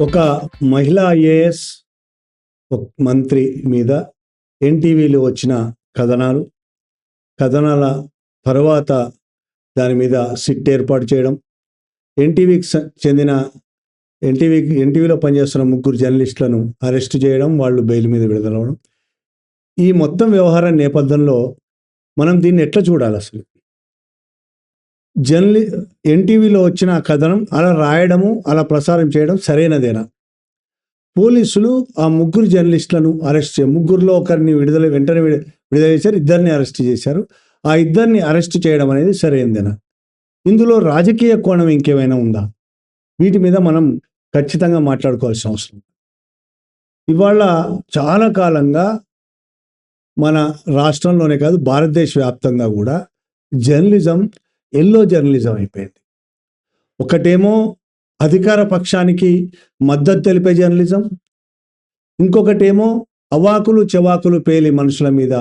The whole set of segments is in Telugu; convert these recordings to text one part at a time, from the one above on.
ఒక మహిళా ఐఏఎస్ ఒక మంత్రి మీద ఎన్టీవీలో వచ్చిన కథనాలు కథనాల తర్వాత దాని మీద సిట్ ఏర్పాటు చేయడం ఎన్టీవీకి చెందిన ఎన్టీవీకి ఎన్టీవీలో పనిచేస్తున్న ముగ్గురు జర్నలిస్టులను అరెస్ట్ చేయడం వాళ్ళు బెయిల్ మీద విడుదలవడం. ఈ మొత్తం వ్యవహారం నేపథ్యంలో మనం దీన్ని ఎట్లా చూడాలి అసలు? జర్నలి ఎన్టీవీలో వచ్చిన ఆ కథనం అలా రాయడము అలా ప్రసారం చేయడం సరైనదేనా? పోలీసులు ఆ ముగ్గురు జర్నలిస్టులను అరెస్ట్ చేయ ముగ్గురులో ఒకరిని విడుదల వెంటనే విడుదల చేశారు ఇద్దరిని అరెస్ట్ చేశారు. ఆ ఇద్దరిని అరెస్ట్ చేయడం అనేది సరైనదేనా ఇందులో రాజకీయ కోణం ఇంకేమైనా ఉందా? వీటి మీద మనం ఖచ్చితంగా మాట్లాడుకోవాల్సిన అవసరం ఇవాళ చాలా కాలంగా మన రాష్ట్రంలోనే కాదు భారతదేశ వ్యాప్తంగా కూడా జర్నలిజం ఎల్లో జర్నలిజం అయిపోయింది. ఒకటేమో అధికార పక్షానికి మద్దతు తెలిపే జర్నలిజం. ఇంకొకటేమో అవాకులు చెవాకులు పేలి మనుషుల మీద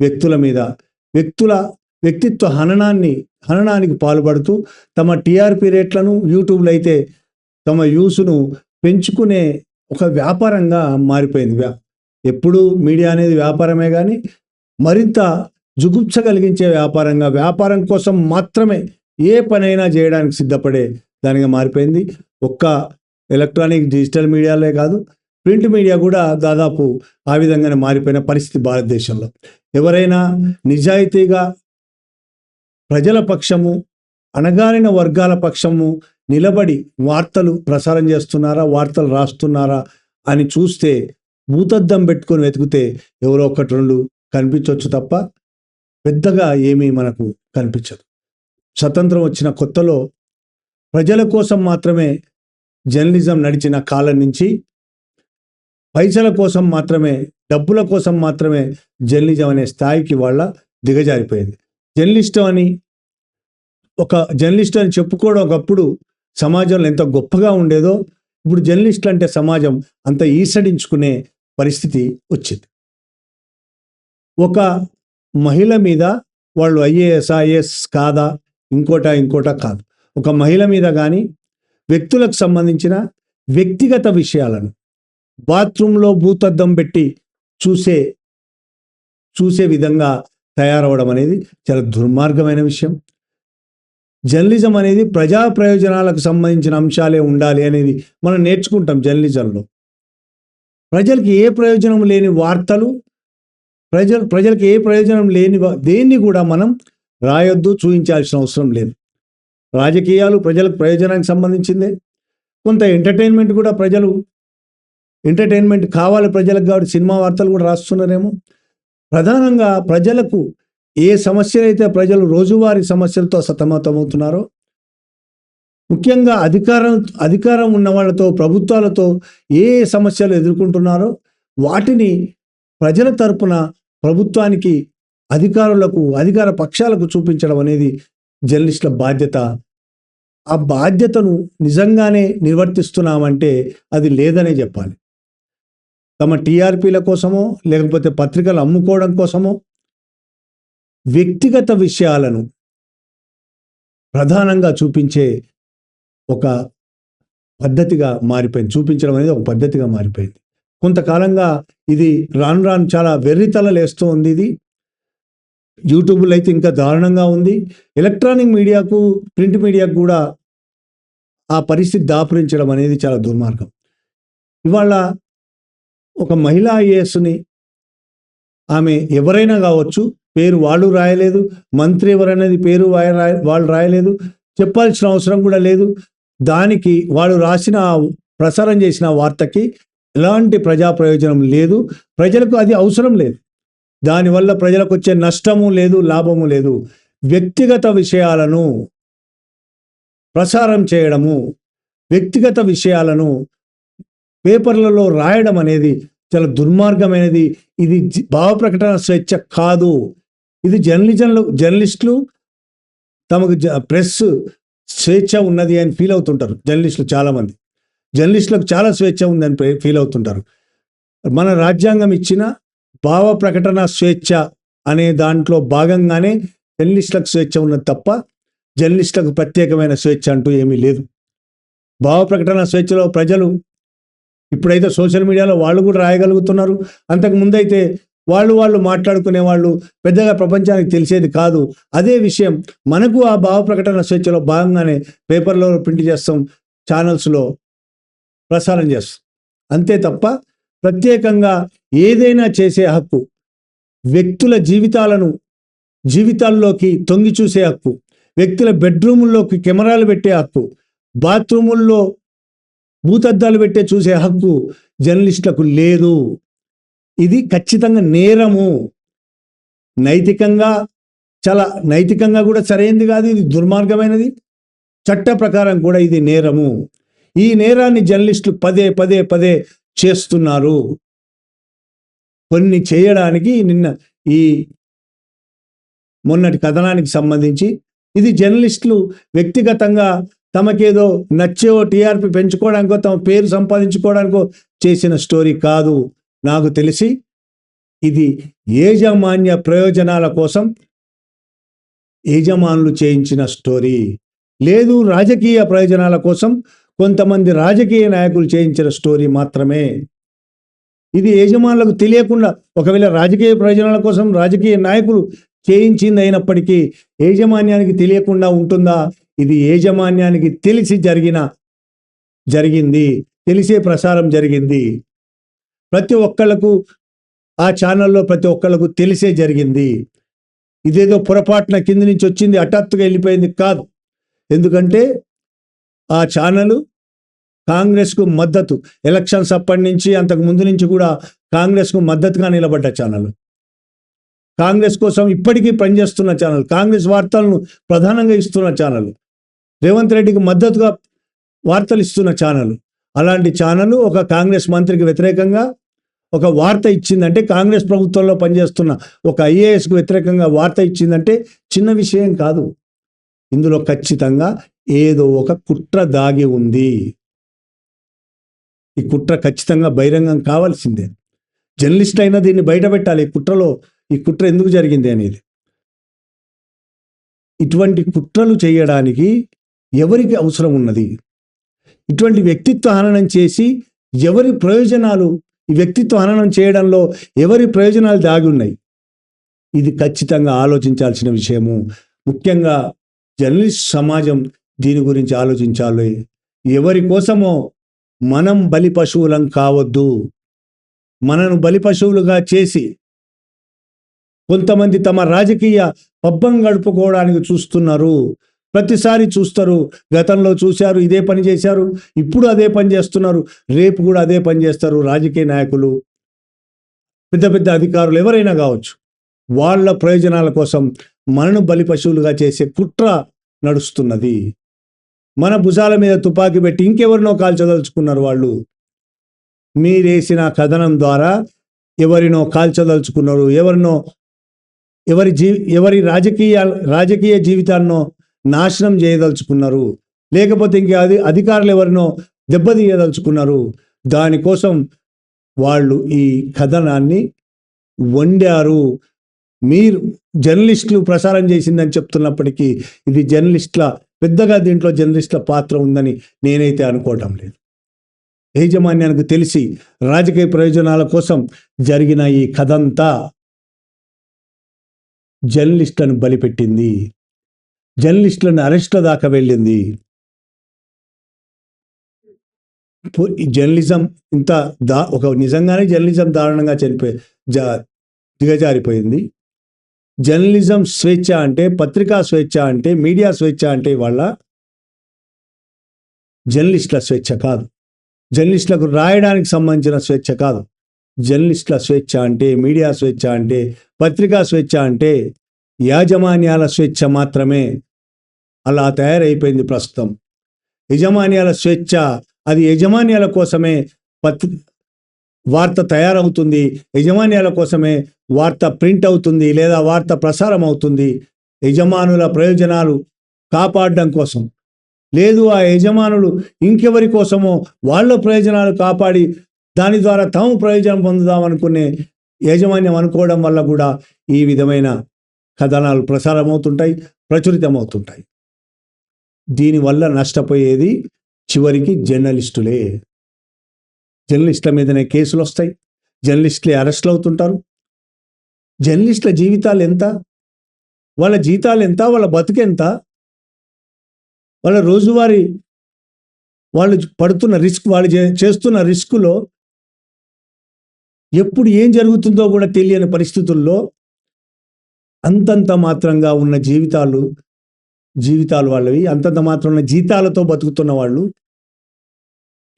వ్యక్తుల మీద వ్యక్తుల వ్యక్తిత్వ హననాన్ని హననానికి పాల్పడుతూ తమ టీఆర్పీ రేట్లను యూట్యూబ్లో అయితే తమ యూస్ను పెంచుకునే ఒక వ్యాపారంగా మారిపోయింది. వ్యా- ఎప్పుడు మీడియా అనేది వ్యాపారమే కానీ మరింత జుగుప్స కలిగించే వ్యాపారంగా వ్యాపారం కోసం మాత్రమే ఏ పనైనా చేయడానికి సిద్ధపడే దానిగా మారిపోయింది. ఒక్క ఎలక్ట్రానిక్ డిజిటల్ మీడియాలే కాదు ప్రింట్ మీడియా కూడా దాదాపు ఆ విధంగానే మారిపోయిన పరిస్థితి భారతదేశంలో. ఎవరైనా నిజాయితీగా ప్రజల పక్షము అణగారిన వర్గాల పక్షము నిలబడి వార్తలు ప్రసారం చేస్తున్నారా వార్తలు రాస్తున్నారా అని చూస్తే భూతద్దం పెట్టుకొని వెతికితే ఎవరో ఒకటి రెండు కనిపించవచ్చు తప్ప పెద్దగా ఏమీ మనకు కనిపించదు. స్వతంత్రం వచ్చిన కొత్తలో ప్రజల కోసం మాత్రమే జర్నలిజం నడిచిన కాలం నుంచి పైసల కోసం మాత్రమే డబ్బుల కోసం మాత్రమే జర్నలిజం అనే స్థాయికి వాళ్ళ దిగజారిపోయింది. జర్నలిస్ట్ అని ఒక జర్నలిస్ట్ అని చెప్పుకోవడం ఒకప్పుడు సమాజంలో ఎంత గొప్పగా ఉండేదో ఇప్పుడు జర్నలిస్టులు అంటే సమాజం అంత ఈసడించుకునే పరిస్థితి వచ్చింది. ఒక మహిళ మీద వాళ్ళు ఐఏఎస్ ఐఏఎస్ కాదా? ఇంకోట ఇంకోట కాదు. ఒక మహిళ మీద కానీ వ్యక్తులకు సంబంధించిన వ్యక్తిగత విషయాలను బాత్రూంలో భూతద్దం పెట్టి చూసే చూసే విధంగా తయారవడం అనేది చాలా దుర్మార్గమైన విషయం. జర్నలిజం అనేది ప్రజా ప్రయోజనాలకు సంబంధించిన అంశాలే ఉండాలి అనేది మనం నేర్చుకుంటాం జర్నలిజంలో. ప్రజలకి ఏ ప్రయోజనం లేని వార్తలు ప్రజలు ప్రజలకు ఏ ప్రయోజనం లేని దేన్ని కూడా మనం రాయొద్దు చూపించాల్సిన అవసరం లేదు. రాజకీయాలు ప్రజలకు ప్రయోజనానికి సంబంధించిందే. కొంత ఎంటర్టైన్మెంట్ కూడా ప్రజలు ఎంటర్టైన్మెంట్ కావాలి ప్రజలకు కాబట్టి సినిమా వార్తలు కూడా రాస్తున్నారేమో. ప్రధానంగా ప్రజలకు ఏ సమస్యలైతే ప్రజలు రోజువారీ సమస్యలతో సతమతమవుతున్నారో ముఖ్యంగా అధికారం అధికారం ఉన్న వాళ్ళతో ప్రభుత్వాలతో ఏ ఏ సమస్యలు ఎదుర్కొంటున్నారో వాటిని ప్రజల తరపున ప్రభుత్వానికి అధికారులకు అధికార పక్షాలకు చూపించడం అనేది జర్నలిస్టుల బాధ్యత. ఆ బాధ్యతను నిజంగానే నిర్వర్తిస్తున్నామంటే అది లేదనే చెప్పాలి. తమ టీఆర్పీల కోసమో లేకపోతే పత్రికలు అమ్ముకోవడం కోసమో వ్యక్తిగత విషయాలను ప్రధానంగా చూపించే ఒక పద్ధతిగా మారిపోయింది. చూపించడం అనేది ఒక పద్ధతిగా మారిపోయింది. కొంతకాలంగా ఇది రాను రాను చాలా వెర్రితల లేస్తూ ఉంది ఇది. యూట్యూబ్లో అయితే ఇంకా దారుణంగా ఉంది. ఎలక్ట్రానిక్ మీడియాకు ప్రింట్ మీడియాకు కూడా ఆ పరిస్థితి దాపురించడం అనేది చాలా దుర్మార్గం. ఇవాళ ఒక మహిళా ఐఏఎస్ని ఆమె ఎవరైనా కావచ్చు పేరు వాళ్ళు రాయలేదు మంత్రి ఎవరనేది పేరు వాయ- వాళ్ళు రాయలేదు చెప్పాల్సిన అవసరం కూడా లేదు. దానికి వాళ్ళు రాసిన ప్రసారం చేసిన వార్తకి ఎలాంటి ప్రజా ప్రయోజనం లేదు. ప్రజలకు అది అవసరం లేదు. దానివల్ల ప్రజలకు వచ్చే నష్టము లేదు లాభము లేదు. వ్యక్తిగత విషయాలను ప్రసారం చేయడము వ్యక్తిగత విషయాలను పేపర్లలో రాయడం అనేది చాలా దుర్మార్గమైనది. ఇది జి- భావ ప్రకటన స్వేచ్ఛ కాదు. ఇది జర్నలిజంలో జర్నలిస్టులు తమకు జ- ప్రెస్ స్వేచ్ఛ ఉన్నది అని ఫీల్ అవుతుంటారు జర్నలిస్టులు చాలామంది. జర్నలిస్టులకు చాలా స్వేచ్ఛ ఉందని ఫీల్ అవుతుంటారు. మన రాజ్యాంగం ఇచ్చిన భావ ప్రకటన స్వేచ్ఛ అనే దాంట్లో భాగంగానే జర్నలిస్టులకు స్వేచ్ఛ ఉన్నది తప్ప జర్నలిస్టులకు ప్రత్యేకమైన స్వేచ్ఛ అంటూ ఏమీ లేదు. భావ ప్రకటన స్వేచ్ఛలో ప్రజలు ఇప్పుడైతే సోషల్ మీడియాలో వాళ్ళు కూడా రాయగలుగుతున్నారు. అంతకు ముందైతే వాళ్ళు వాళ్ళు మాట్లాడుకునే వాళ్ళు పెద్దగా ప్రపంచానికి తెలిసేది కాదు. అదే విషయం మనకు ఆ భావ ప్రకటన స్వేచ్ఛలో భాగంగానే పేపర్లో ప్రింట్ చేస్తాం ఛానల్స్లో ప్రసారం చేస్తుంది అంతే తప్ప ప్రత్యేకంగా ఏదైనా చేసే హక్కు వ్యక్తుల జీవితాలను జీవితాల్లోకి తొంగి చూసే హక్కు వ్యక్తుల బెడ్రూముల్లోకి కెమెరాలు పెట్టే హక్కు బాత్రూముల్లో భూతద్దాలు పెట్టే చూసే హక్కు జర్నలిస్టులకు లేదు. ఇది ఖచ్చితంగా నేరము. నైతికంగా చాలా నైతికంగా కూడా సరైనది కాదు ఇది దుర్మార్గమైనది. చట్ట ప్రకారం కూడా ఇది నేరము. ఈ నేరాన్ని జర్నలిస్టులు పదే పదే పదే చేస్తున్నారు. కొన్ని చేయడానికి నిన్న ఈ మొన్నటి కథనానికి సంబంధించి ఇది జర్నలిస్టులు వ్యక్తిగతంగా తమకేదో నచ్చేవో టీఆర్పీ పెంచుకోవడానికో తమ పేరు సంపాదించుకోవడానికో చేసిన స్టోరీ కాదు. నాకు తెలిసి ఇది యాజమాన్య ప్రయోజనాల కోసం యజమానులు చేయించిన స్టోరీ. లేదు రాజకీయ ప్రయోజనాల కోసం కొంతమంది రాజకీయ నాయకులు చేయించిన స్టోరీ మాత్రమే. ఇది యజమానులకు తెలియకుండా ఒకవేళ రాజకీయ ప్రయోజనాల కోసం రాజకీయ నాయకులు చేయించింది అయినప్పటికీ యాజమాన్యానికి తెలియకుండా ఉంటుందా? ఇది యాజమాన్యానికి తెలిసి జరిగిన జరిగింది తెలిసే ప్రసారం జరిగింది. ప్రతి ఒక్కళ్ళకు ఆ ఛానల్లో ప్రతి ఒక్కళ్ళకు తెలిసే జరిగింది. ఇదేదో పొరపాటున కింది నుంచి వచ్చింది హఠాత్తుగా వెళ్ళిపోయింది కాదు. ఎందుకంటే ఆ ఛానల్ కాంగ్రెస్కు మద్దతు. ఎలక్షన్స్ అప్పటి నుంచి అంతకు ముందు నుంచి కూడా కాంగ్రెస్కు మద్దతుగా నిలబడ్డ ఛానల్. కాంగ్రెస్ కోసం ఇప్పటికీ పనిచేస్తున్న ఛానల్ కాంగ్రెస్ వార్తలను ప్రధానంగా ఇస్తున్న ఛానల్ రేవంత్ రెడ్డికి మద్దతుగా వార్తలు ఇస్తున్న ఛానల్. అలాంటి ఛానల్ ఒక కాంగ్రెస్ మంత్రికి వ్యతిరేకంగా ఒక వార్త ఇచ్చిందంటే కాంగ్రెస్ ప్రభుత్వంలో పనిచేస్తున్న ఒక ఐఏఎస్కు వ్యతిరేకంగా వార్త ఇచ్చిందంటే చిన్న విషయం కాదు. ఇందులో ఖచ్చితంగా ఏదో ఒక కుట్ర దాగి ఉంది. ఈ కుట్ర ఖచ్చితంగా బహిరంగం కావాల్సిందే. జర్నలిస్ట్ అయినా దీన్ని బయట పెట్టాలి. ఈ కుట్రలో ఈ కుట్ర ఎందుకు జరిగింది అనేది. ఇటువంటి కుట్రలు చేయడానికి ఎవరికి అవసరం ఉన్నది? ఇటువంటి వ్యక్తిత్వ హననం చేసి ఎవరి ప్రయోజనాలు ఈ వ్యక్తిత్వ హననం చేయడంలో ఎవరి ప్రయోజనాలు దాగి ఉన్నాయి? ఇది ఖచ్చితంగా ఆలోచించాల్సిన విషయము. ముఖ్యంగా జర్నలిస్ట్ సమాజం దీని గురించి ఆలోచించాలి. ఎవరి కోసమో మనం బలి పశువులం కావద్దు. మనను బలి పశువులుగా చేసి కొంతమంది తమ రాజకీయ పబ్బం గడుపుకోవడానికి చూస్తున్నారు. ప్రతిసారి చూస్తారు. గతంలో చూశారు ఇదే పని చేశారు ఇప్పుడు అదే పని చేస్తున్నారు. రేపు కూడా అదే పని చేస్తారు రాజకీయ నాయకులు. పెద్ద పెద్ద అధికారులు ఎవరైనా కావచ్చు. వాళ్ళ ప్రయోజనాల కోసం మనను బలి పశువులుగా చేసే కుట్ర నడుస్తున్నది. మన భుజాల మీద తుపాకీ పెట్టి ఇంకెవరినో కాల్చదలుచుకున్నారు వాళ్ళు. మీరేసిన కథనం ద్వారా ఎవరినో కాల్చదలుచుకున్నారు ఎవరినో ఎవరి జీ ఎవరి రాజకీయ రాజకీయ జీవితాన్నో నాశనం చేయదలుచుకున్నారు. లేకపోతే ఇంకా అది అధికారులు ఎవరినో దెబ్బతీయదలుచుకున్నారు. దానికోసం వాళ్ళు ఈ కథనాన్ని వండారు. మీరు జర్నలిస్టులు ప్రసారం చేసిందని చెప్తున్నప్పటికీ ఇది జర్నలిస్టుల పెద్దగా దీంట్లో జర్నలిస్టుల పాత్ర ఉందని నేనైతే అనుకోవటం లేదు. యాజమాన్యానికి తెలిసి రాజకీయ ప్రయోజనాల కోసం జరిగిన ఈ కథంతా జర్నలిస్టులను బలిపెట్టింది. జర్నలిస్టులను అరెస్ట్ల దాకా వెళ్ళింది. జర్నలిజం ఇంత దా ఒక నిజంగానే జర్నలిజం దారుణంగా చనిపోయి జా దిగజారిపోయింది. జర్నలిజం స్వేచ్ఛ అంటే పత్రికా స్వేచ్ఛ అంటే మీడియా స్వేచ్ఛ అంటే వాళ్ళ జర్నలిస్టుల స్వేచ్ఛ కాదు. జర్నలిస్టులకు రాయడానికి సంబంధించిన స్వేచ్ఛ కాదు. జర్నలిస్టుల స్వేచ్ఛ అంటే మీడియా స్వేచ్ఛ అంటే పత్రికా స్వేచ్ఛ అంటే యాజమాన్యాల స్వేచ్ఛ మాత్రమే. అలా తయారైపోయింది ప్రస్తుతం. యజమాన్యాల స్వేచ్ఛ అది యజమాన్యాల కోసమే పత్రి వార్త తయారవుతుంది. యజమాన్యాల కోసమే వార్త ప్రింట్ అవుతుంది లేదా వార్త ప్రసారం అవుతుంది. యజమానుల ప్రయోజనాలు కాపాడడం కోసం. లేదు ఆ యజమానులు ఇంకెవరి కోసమో వాళ్ళ ప్రయోజనాలు కాపాడి దాని ద్వారా తాము ప్రయోజనం పొందుదామనుకునే యాజమాన్యం అనుకోవడం వల్ల కూడా ఈ విధమైన కథనాలు ప్రసారం అవుతుంటాయి ప్రచురితమవుతుంటాయి దీనివల్ల నష్టపోయేది చివరికి జర్నలిస్టులే. జర్నలిస్టుల మీదనే కేసులు వస్తాయి జర్నలిస్టులే అరెస్టులు అవుతుంటారు జర్నలిస్టుల జీవితాలు ఎంత? వాళ్ళ జీతాలు ఎంత? వాళ్ళ బతుకెంత వాళ్ళ రోజువారీ వాళ్ళు పడుతున్న రిస్క్ వాళ్ళు చే- చేస్తున్న రిస్కులో ఎప్పుడు ఏం జరుగుతుందో కూడా తెలియని పరిస్థితుల్లో అంతంత మాత్రంగా ఉన్న జీవితాలు జీవితాలు వాళ్ళవి. అంతంత మాత్రం ఉన్న జీతాలతో బతుకుతున్న వాళ్ళు.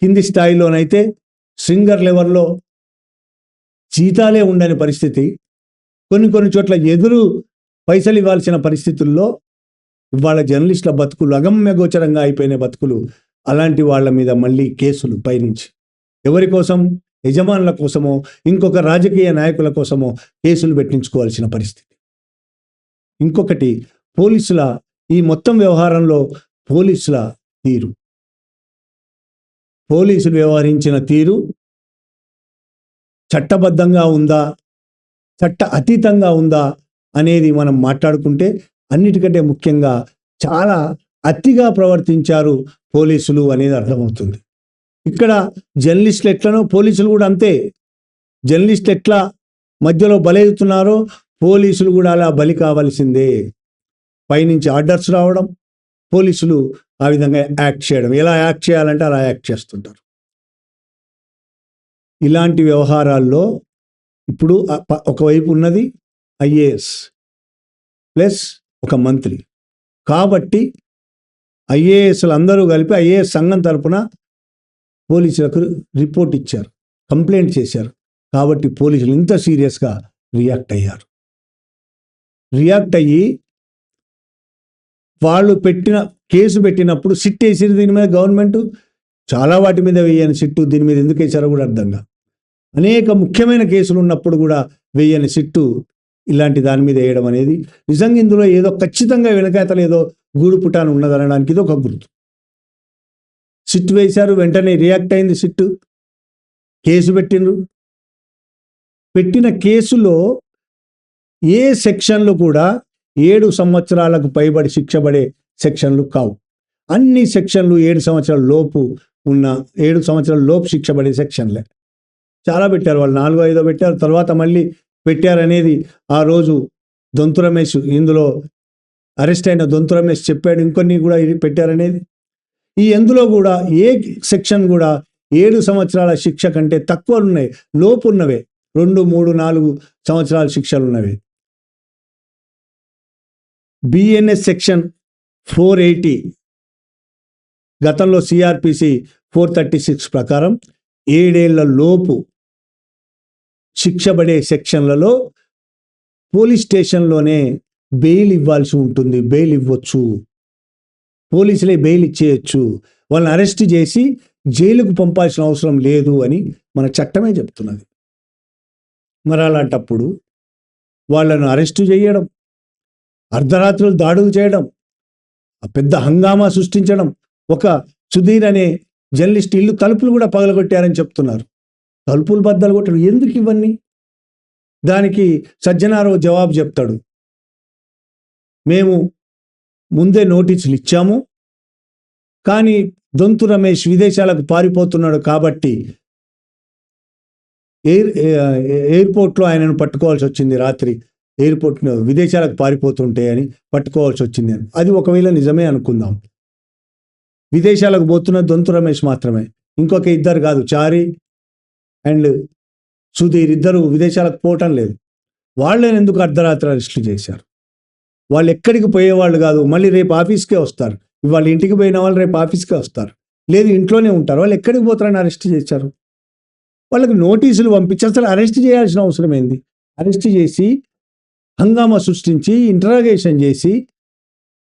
కింది స్థాయిలోనైతే సింగర్ లెవెల్లో జీతాలే ఉండని పరిస్థితి. కొన్ని కొన్ని చోట్ల ఎదురు పైసలు ఇవ్వాల్సిన పరిస్థితుల్లో ఇవాళ జర్నలిస్టుల బతుకులు అగమ్య గోచరంగా అయిపోయిన బతుకులు అలాంటి వాళ్ళ మీద మళ్ళీ కేసులు పైనుంచి. ఎవరి కోసం? యజమానుల కోసమో? ఇంకొక రాజకీయ నాయకుల కోసమో కేసులు పెట్టించుకోవాల్సిన పరిస్థితి. ఇంకొకటి పోలీసుల ఈ మొత్తం వ్యవహారంలో పోలీసుల తీరు. పోలీసులు వ్యవహరించిన తీరు చట్టబద్ధంగా ఉందా? చట్ట అతీతంగా ఉందా అనేది మనం మాట్లాడుకుంటే అన్నిటికంటే ముఖ్యంగా చాలా అతిగా ప్రవర్తించారు పోలీసులు అనేది అర్థమవుతుంది. ఇక్కడ జర్నలిస్టులు ఎట్లనో పోలీసులు కూడా అంతే. జర్నలిస్టులు ఎట్లా మధ్యలో బలవుతున్నారో పోలీసులు కూడా అలా బలి కావాల్సిందే. పైనుంచి ఆర్డర్స్ రావడం పోలీసులు ఆ విధంగా యాక్ట్ చేయడం. ఎలా యాక్ట్ చేయాలంటే అలా యాక్ట్ చేస్తుంటారు. ఇలాంటి వ్యవహారాల్లో ఇప్పుడు ఒకవైపు ఉన్నది ఐఏఎస్ ప్లస్ ఒక మంత్రి. కాబట్టి ఐఏఎస్లు అందరూ కలిపి ఐఏఎస్ సంఘం తరపున పోలీసులకు రిపోర్ట్ ఇచ్చారు కంప్లైంట్ చేశారు. కాబట్టి పోలీసులు ఇంత సీరియస్గా రియాక్ట్ అయ్యారు. రియాక్ట్ అయ్యి వాళ్ళు పెట్టిన కేసు పెట్టినప్పుడు సిట్ వేసింది దీని మీద గవర్నమెంట్? చాలా వాటి మీద వేయని సిట్టు దీని మీద ఎందుకు వేశారో కూడా అర్థంగా అనేక ముఖ్యమైన కేసులు ఉన్నప్పుడు కూడా వేయని సిట్టు ఇలాంటి దాని మీద వేయడం అనేది నిజంగా ఇందులో ఏదో ఖచ్చితంగా వెనకాతలు ఏదో గూడు పుటాను ఉన్నదనడానికి ఇది ఒక గుర్తు. సిట్టు వేశారు వెంటనే రియాక్ట్ అయింది సిట్టు. కేసు పెట్టిండ్రు. పెట్టిన కేసులో ఏ సెక్షన్లు కూడా ఏడు సంవత్సరాలకు పైబడి శిక్షపడే సెక్షన్లు కావు. అన్ని సెక్షన్లు ఏడు సంవత్సరాల లోపు ఉన్న ఏడు సంవత్సరాల లోపు శిక్షపడే సెక్షన్లే. చాలా పెట్టారు వాళ్ళు నాలుగో ఐదో పెట్టారు తర్వాత మళ్ళీ పెట్టారనేది ఆ రోజు దొంతు రమేష్ ఇందులో అరెస్ట్ అయిన దొంతు రమేష్ చెప్పాడు ఇంకొన్ని కూడా ఇది పెట్టారనేది. ఈ ఎందులో కూడా ఏ సెక్షన్ కూడా ఏడు సంవత్సరాల శిక్ష కంటే తక్కువ ఉన్నాయి లోపు ఉన్నవే రెండు మూడు నాలుగు సంవత్సరాల శిక్షలు ఉన్నవి బిఎన్ఎస్ సెక్షన్ ఫోర్ ఎయిటీ గతంలో సిఆర్పిసి ఫోర్ థర్టీ సిక్స్ ప్రకారం ఏడేళ్ళ లోపు శిక్షబడే సెక్షన్లలో పోలీస్ స్టేషన్లోనే బెయిల్ ఇవ్వాల్సి ఉంటుంది. బెయిల్ ఇవ్వచ్చు. పోలీసులే బెయిల్ ఇచ్చేయచ్చు. వాళ్ళని అరెస్ట్ చేసి జైలుకు పంపాల్సిన అవసరం లేదు అని మన చట్టమే చెప్తున్నది. మరి అలాంటప్పుడు వాళ్ళను అరెస్టు చేయడం అర్ధరాత్రులు దాడులు చేయడం పెద్ద హంగామా సృష్టించడం ఒక సుధీర్ అనే జర్నలిస్ట్ ఇల్లు తలుపులు కూడా పగలగొట్టారని చెప్తున్నారు. తలుపులు బద్దలు కొట్టడం. ఎందుకు ఇవన్నీ? దానికి సజ్జనారావు జవాబు చెప్తాడు. మేము ముందే నోటీసులు ఇచ్చాము. కానీ దొంతు రమేష్ విదేశాలకు పారిపోతున్నాడు కాబట్టి ఎయిర్ ఎయిర్పోర్ట్లో ఆయనను పట్టుకోవాల్సి వచ్చింది రాత్రి. ఎయిర్పోర్ట్ విదేశాలకు పారిపోతుంటే అని పట్టుకోవాల్సి వచ్చింది అని. అది ఒకవేళ నిజమే అనుకుందాం. విదేశాలకు పోతున్న దొంతు రమేష్ మాత్రమే. ఇంకొక ఇద్దరు కాదు చారి అండ్ సుధీర్ ఇద్దరు విదేశాలకు పోవటం లేదు. వాళ్ళని ఎందుకు అర్ధరాత్రి అరెస్టులు చేశారు? వాళ్ళు ఎక్కడికి పోయేవాళ్ళు కాదు. మళ్ళీ రేపు ఆఫీస్కే వస్తారు. వాళ్ళ ఇంటికి పోయిన వాళ్ళు రేపు ఆఫీస్కే వస్తారు. లేదు ఇంట్లోనే ఉంటారు. వాళ్ళు ఎక్కడికి పోతారని అరెస్ట్ చేశారు? వాళ్ళకి నోటీసులు పంపించి అసలు అరెస్ట్ చేయాల్సిన అవసరం ఏంది? అరెస్ట్ చేసి హంగామా సృష్టించి ఇంటరాగేషన్ చేసి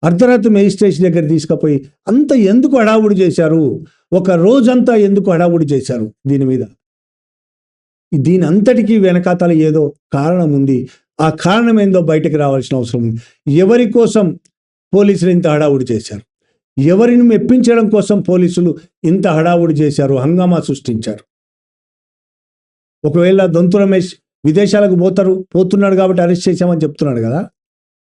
అర్ధరాత్రి మేజిస్ట్రేషన్ దగ్గర తీసుకుపోయి అంత ఎందుకు హడావుడి చేశారు? ఒక రోజంతా ఎందుకు హడావుడి చేశారు దీని మీద? దీని అంతటికీ వెనకాతల ఏదో కారణం ఉంది ఆ కారణం ఏందో బయటకు రావాల్సిన అవసరం ఉంది. ఎవరి కోసం పోలీసులు ఇంత హడావుడి చేశారు? ఎవరిని మెప్పించడం కోసం పోలీసులు ఇంత హడావుడి చేశారు? హంగామా సృష్టించారు? ఒకవేళ దొంతు రమేష్ విదేశాలకు పోతారు పోతున్నాడు కాబట్టి అరెస్ట్ చేశామని చెప్తున్నాడు కదా?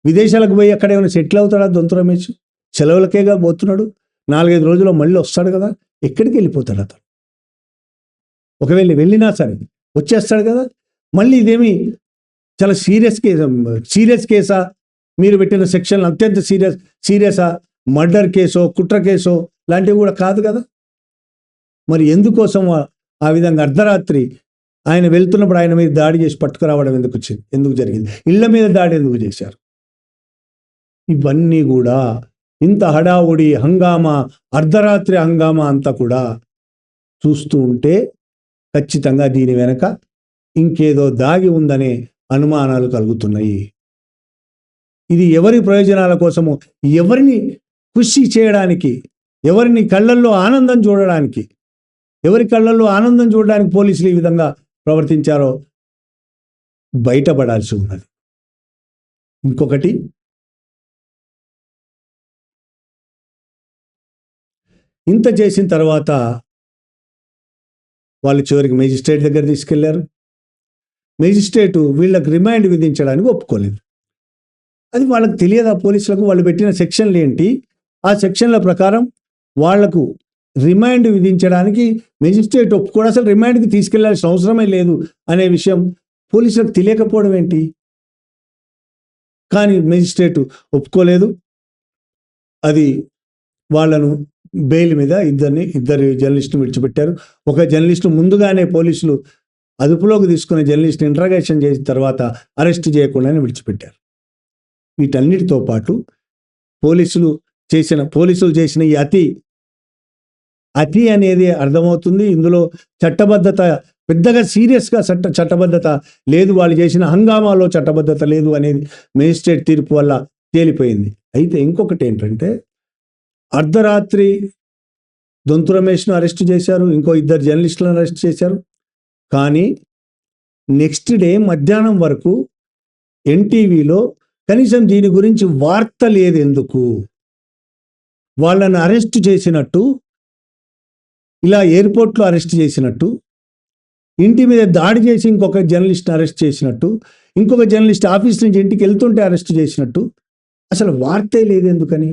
విదేశాలకు పోయి అక్కడ ఏమైనా సెటిల్ అవుతాడా దొంతు రమేష్? సెలవులకేగా పోతున్నాడు? నాలుగైదు రోజుల్లో మళ్ళీ వస్తాడు కదా? ఎక్కడికి వెళ్ళిపోతాడు అతను? ఒకవేళ వెళ్ళినా సరే వచ్చేస్తాడు కదా. మళ్ళీ ఇదేమి చాలా సీరియస్ కేసు సీరియస్ కేసా? మీరు పెట్టిన సెక్షన్లు అత్యంత సీరియస్ సీరియసా? మర్డర్ కేసో కుట్ర కేసో? లాంటివి కూడా కాదు కదా. మరి ఎందుకోసం ఆ- ఆ విధంగా అర్ధరాత్రి ఆయన వెళ్తున్నప్పుడు ఆయన మీద దాడి చేసి పట్టుకురావడం ఎందుకు వచ్చింది? ఎందుకు జరిగింది? ఇళ్ళ మీద దాడి ఎందుకు చేశారు? ఇవన్నీ కూడా ఇంత హడావుడి హంగామా అర్ధరాత్రి హంగామా అంతా కూడా చూస్తూ ఉంటే ఖచ్చితంగా దీని వెనక ఇంకేదో దాగి ఉందనే అనుమానాలు కలుగుతున్నాయి. ఇది ఎవరి ప్రయోజనాల కోసము ఎవరిని కృషి చేయడానికి ఎవరిని కళ్ళల్లో ఆనందం చూడడానికి ఎవరి కళ్ళల్లో ఆనందం చూడడానికి పోలీసులు ఈ విధంగా ప్రవర్తించారో బయటపడాల్సి ఉన్నది. ఇంకొకటి ఇంత చేసిన తర్వాత వాళ్ళు చివరికి మేజిస్ట్రేట్ దగ్గర తీసుకెళ్ళారు. మేజిస్ట్రేటు వీళ్ళకి రిమాండ్ విధించడానికి ఒప్పుకోలేదు. అది వాళ్ళకి తెలియదా పోలీసులకు వాళ్ళు పెట్టిన సెక్షన్లు ఏంటి? ఆ సెక్షన్ల ప్రకారం వాళ్ళకు రిమాండ్ విధించడానికి మెజిస్ట్రేట్ ఒప్పుకోవడం అసలు రిమాండ్కి తీసుకెళ్ళాల్సిన అవసరమే లేదు అనే విషయం పోలీసులకు తెలియకపోవడం ఏంటి? కానీ మెజిస్ట్రేట్ ఒప్పుకోలేదు. అది వాళ్ళను బెయిల్ మీద ఇద్దరిని ఇద్దరు జర్నలిస్టును విడిచిపెట్టారు. ఒక జర్నలిస్టు ముందుగానే పోలీసులు అదుపులోకి తీసుకున్న జర్నలిస్ట్ ఇంట్రాగేషన్ చేసిన తర్వాత అరెస్ట్ చేయకుండానే విడిచిపెట్టారు. వీటన్నిటితో పాటు పోలీసులు చేసిన పోలీసులు చేసిన ఈ అతి అతి అనేది అర్థమవుతుంది. ఇందులో చట్టబద్ధత పెద్దగా సీరియస్గా చట్ట చట్టబద్ధత లేదు. వాళ్ళు చేసిన హంగామాలో చట్టబద్ధత లేదు అనేది మేజిస్ట్రేట్ తీర్పు వల్ల తేలిపోయింది. అయితే ఇంకొకటి ఏంటంటే అర్ధరాత్రి దొంతు రమేష్ను అరెస్ట్ చేశారు ఇంకో ఇద్దరు జర్నలిస్టులను అరెస్ట్ చేశారు. కానీ నెక్స్ట్ డే మధ్యాహ్నం వరకు ఎన్టీవీలో కనీసం దీని గురించి వార్త లేదు ఎందుకు వాళ్ళని అరెస్ట్ చేసినట్టు ఇలా ఎయిర్పోర్ట్లో అరెస్ట్ చేసినట్టు ఇంటి మీద దాడి చేసి ఇంకొక జర్నలిస్ట్ని అరెస్ట్ చేసినట్టు ఇంకొక జర్నలిస్ట్ ఆఫీస్ నుంచి ఇంటికి వెళ్తుంటే అరెస్ట్ చేసినట్టు అసలు వార్తే లేదు ఎందుకని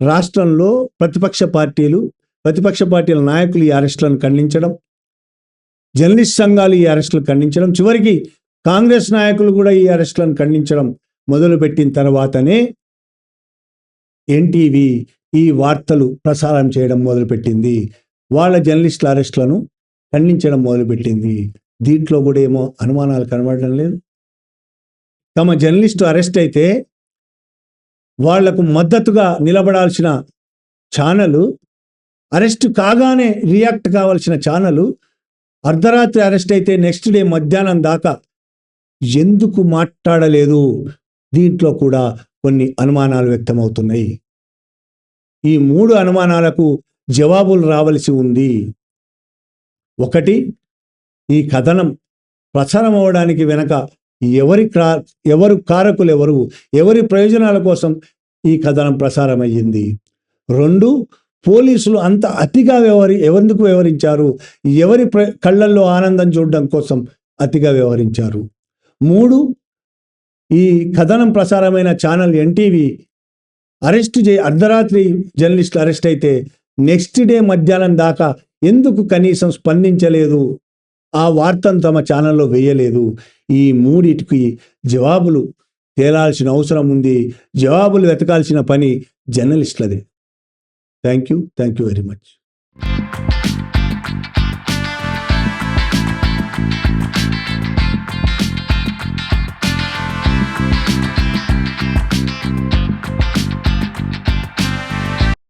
రాష్ట్రంలో ప్రతిపక్ష పార్టీలు ప్రతిపక్ష పార్టీల నాయకులు ఈ అరెస్టులను ఖండించడం జర్నలిస్ట్ సంఘాలు ఈ అరెస్టులు ఖండించడం చివరికి కాంగ్రెస్ నాయకులు కూడా ఈ అరెస్టులను ఖండించడం మొదలుపెట్టిన తర్వాతనే ఎన్టీవీ ఈ వార్తలు ప్రసారం చేయడం మొదలుపెట్టింది. వాళ్ళ జర్నలిస్టుల అరెస్టులను ఖండించడం మొదలుపెట్టింది. దీంట్లో కూడా ఏమో అనుమానాలు కనబడడం లేదు. తమ జర్నలిస్టు అరెస్ట్ అయితే వాళ్ళకు మద్దతుగా నిలబడాల్సిన ఛానలు అరెస్ట్ కాగానే రియాక్ట్ కావాల్సిన ఛానలు అర్ధరాత్రి అరెస్ట్ అయితే నెక్స్ట్ డే మధ్యాహ్నం దాకా ఎందుకు మాట్లాడలేదు? దీంట్లో కూడా కొన్ని అనుమానాలు వ్యక్తమవుతున్నాయి. ఈ మూడు అనుమానాలకు జవాబులు రావలసి ఉంది. ఒకటి ఈ కథనం ప్రచారం అవ్వడానికి వెనక ఎవరి క్రా ఎవరు కారకులు ఎవరు ఎవరి ప్రయోజనాల కోసం ఈ కథనం ప్రసారమయ్యింది. రెండు పోలీసులు అంత అతిగా వ్యవహరి ఎవరెందుకు వ్యవహరించారు? ఎవరి ప్ర కళ్ళల్లో ఆనందం చూడడం కోసం అతిగా వ్యవహరించారు. మూడు ఈ కథనం ప్రసారమైన ఛానల్ ఎన్టీవీ అరెస్ట్ చే అర్ధరాత్రి జర్నలిస్టులు అరెస్ట్ అయితే నెక్స్ట్ డే మధ్యాహ్నం దాకా ఎందుకు కనీసం స్పందించలేదు? ఆ వార్తను తమ ఛానల్లో వేయలేదు. ఈ మూడిటికి జవాబులు తేలాల్సిన అవసరం ఉంది. జవాబులు వెతకాల్సిన పని జర్నలిస్టులదే. Thank you thank you very much.